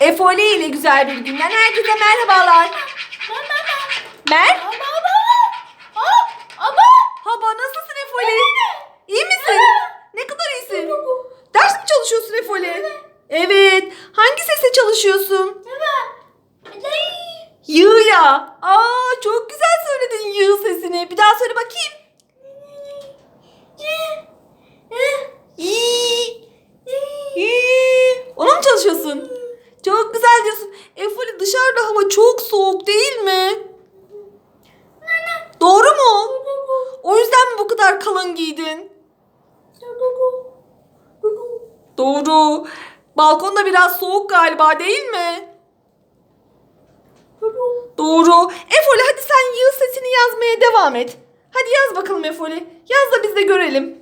Efoli ile güzel bir günden herkese merhabalar. Mer? Haba nasılsın Efoli? İyi misin? Ne kadar iyisin? Ders mi çalışıyorsun Efoli? Evet. Hangi sesle çalışıyorsun? Yığ ya. Aa çok güzel söyledin yığ sesini. Bir daha söyle bakayım. İyi. İyi. Ona mı çalışıyorsun? Çok güzel diyorsun. Efoli dışarıda hava çok soğuk değil mi? Doğru mu? O yüzden mi bu kadar kalın giydin? Doğru. Balkonda biraz soğuk galiba değil mi? Doğru. Efoli hadi sen yığ sesini yazmaya devam et. Hadi yaz bakalım Efoli. Yaz da biz de görelim.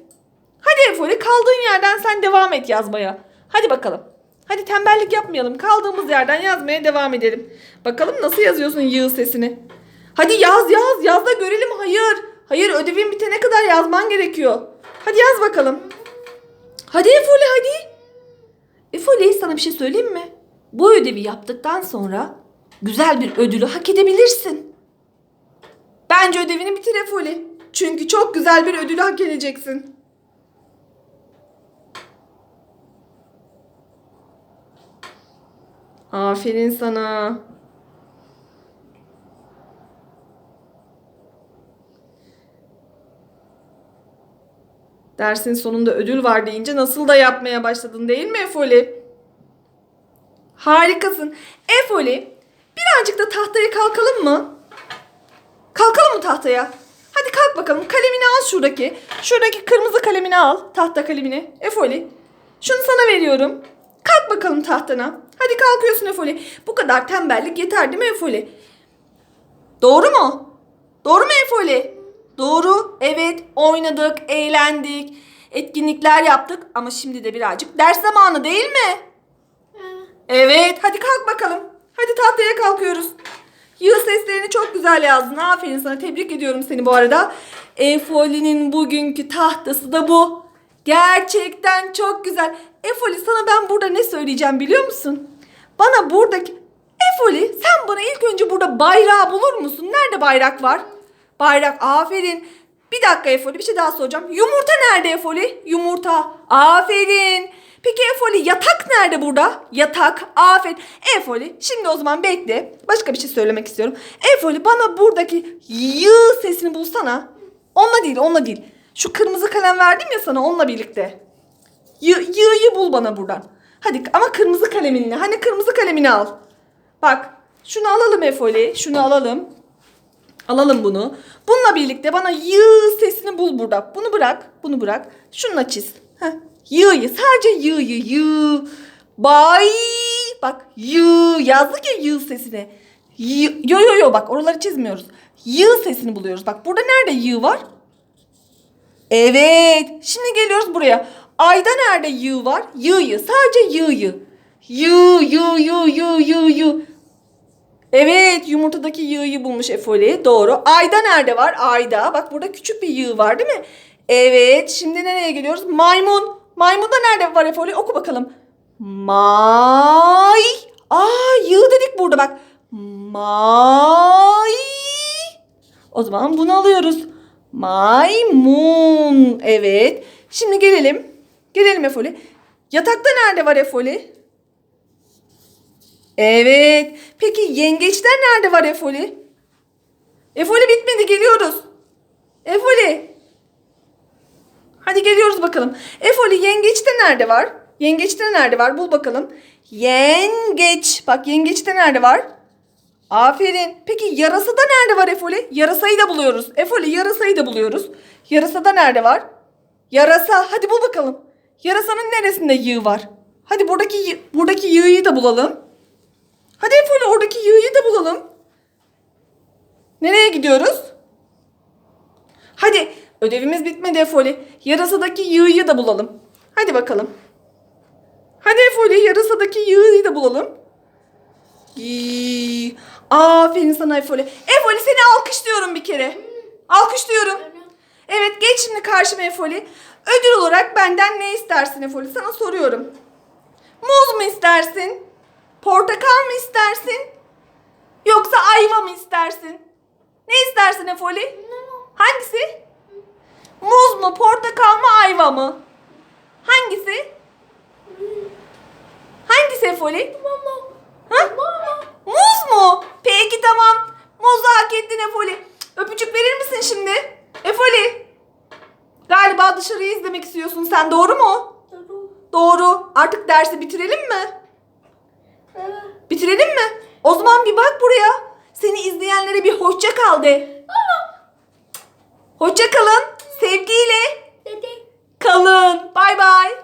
Hadi Efoli kaldığın yerden sen devam et yazmaya. Hadi bakalım. Hadi tembellik yapmayalım. Kaldığımız yerden yazmaya devam edelim. Bakalım nasıl yazıyorsun yığ sesini. Hadi yaz yaz yaz da görelim. Hayır. Hayır ödevin bitene kadar yazman gerekiyor. Hadi yaz bakalım. Hadi Efoli hadi. Efoli sana bir şey söyleyeyim mi? Bu ödevi yaptıktan sonra güzel bir ödülü hak edebilirsin. Bence ödevini bitir Efoli. Çünkü çok güzel bir ödülü hak edeceksin. Aferin sana. Dersin sonunda ödül var deyince nasıl da yapmaya başladın değil mi Efoli? Harikasın. Efoli, birazcık da tahtaya kalkalım mı? Kalkalım mı tahtaya? Hadi kalk bakalım. Kalemini al şuradaki. Şuradaki kırmızı kalemini al. Tahta kalemini. Efoli. Şunu sana veriyorum. Kalk bakalım tahtana. Hadi kalkıyorsun Efoli. Bu kadar tembellik yeter değil mi Efoli? Doğru mu? Doğru mu Efoli? Doğru. Evet. Oynadık, eğlendik. Etkinlikler yaptık. Ama şimdi de birazcık ders zamanı değil mi? Evet. Hadi kalk bakalım. Hadi tahtaya kalkıyoruz. Yığ seslerini çok güzel yazdın. Aferin sana. Tebrik ediyorum seni bu arada. Efoli'nin bugünkü tahtası da bu. Gerçekten çok güzel. Efoli sana ben burada ne söyleyeceğim biliyor musun? Bana buradaki... Efoli sen bana ilk önce burada bayrağı bulur musun? Nerede bayrak var? Bayrak aferin. Bir dakika Efoli bir şey daha soracağım. Yumurta nerede Efoli? Yumurta. Aferin. Peki Efoli yatak nerede burada? Yatak. Aferin. Efoli şimdi o zaman bekle. Başka bir şey söylemek istiyorum. Efoli bana buradaki yığ sesini bulsana. Onunla değil onunla değil. Şu kırmızı kalem verdim ya sana onunla birlikte. Y- yığ'yı bul bana buradan. Hadi ama kırmızı kaleminle. Hani kırmızı kalemini al. Bak şunu alalım Efoli. Şunu alalım. Alalım bunu. Bununla birlikte bana yığ sesini bul burada. Bunu bırak. Bunu bırak. Şununla çiz. Heh. Yığ'yı. Sadece yığ'yı. Yığ. Bay. Bak yığ. Yazdık ya yığ sesini. Yığ. Yo yo yo bak oraları çizmiyoruz. Yığ sesini buluyoruz. Bak burada nerede yığ var? Evet. Şimdi geliyoruz buraya. Ayda nerede yığ var? Yığ'yı. Sadece yığ'yı. Yığ, yığ, yığ, yığ, yığ, yığ. Evet yumurtadaki yığ'yı bulmuş Efoli. Doğru. Ayda nerede var? Ayda. Bak burada küçük bir yığ var değil mi? Evet. Şimdi nereye geliyoruz? Maymun. Maymun da nerede var Efoli? Oku bakalım. May. Aa yığ dedik burada bak. May. O zaman bunu alıyoruz. Maymun. Evet. Şimdi gelelim. Gelelim Efoli. Yatakta nerede var Efoli? Evet. Peki yengeçler nerede var Efoli? Efoli bitmedi geliyoruz. Efoli. Hadi geliyoruz bakalım. Efoli yengeçte nerede var? Yengeçte nerede var? Bul bakalım. Yengeç. Bak yengeçte nerede var? Aferin. Peki yarasada nerede var Efoli? Yarasayı da buluyoruz. Efoli yarasayı da buluyoruz. Yarasada nerede var? Yarasa. Hadi bul bakalım. Yarasanın neresinde yığ var? Hadi buradaki buradaki yığıyı da bulalım. Hadi Efoli oradaki yığıyı da bulalım. Nereye gidiyoruz? Hadi ödevimiz bitmedi Efoli. Yarasadaki yığıyı da bulalım. Hadi bakalım. Hadi Efoli yarasadaki yığıyı da bulalım. Yii. Aferin sana Efoli. Efoli seni alkışlıyorum bir kere. Alkışlıyorum. Evet geç şimdi karşıma Efoli. Ödül olarak benden ne istersin Efoli? Sana soruyorum. Muz mu istersin? Portakal mı istersin? Yoksa ayva mı istersin? Ne istersin Efoli? Hangisi? Muz mu, portakal mı, ayva mı? Hangisi? Hangisi Efoli? Ha? Muz mu? Peki tamam. Muzu hak ettin Efoli. Öpücük verir misin şimdi? Efoli. Galiba dışarıyı izlemek istiyorsun sen doğru mu? Doğru. Artık dersi bitirelim mi? Bitirelim mi? O zaman bir bak buraya. Seni izleyenlere bir hoşça kal de. Hoşça kalın. Sevgiyle Dede. kalın. Bay bay.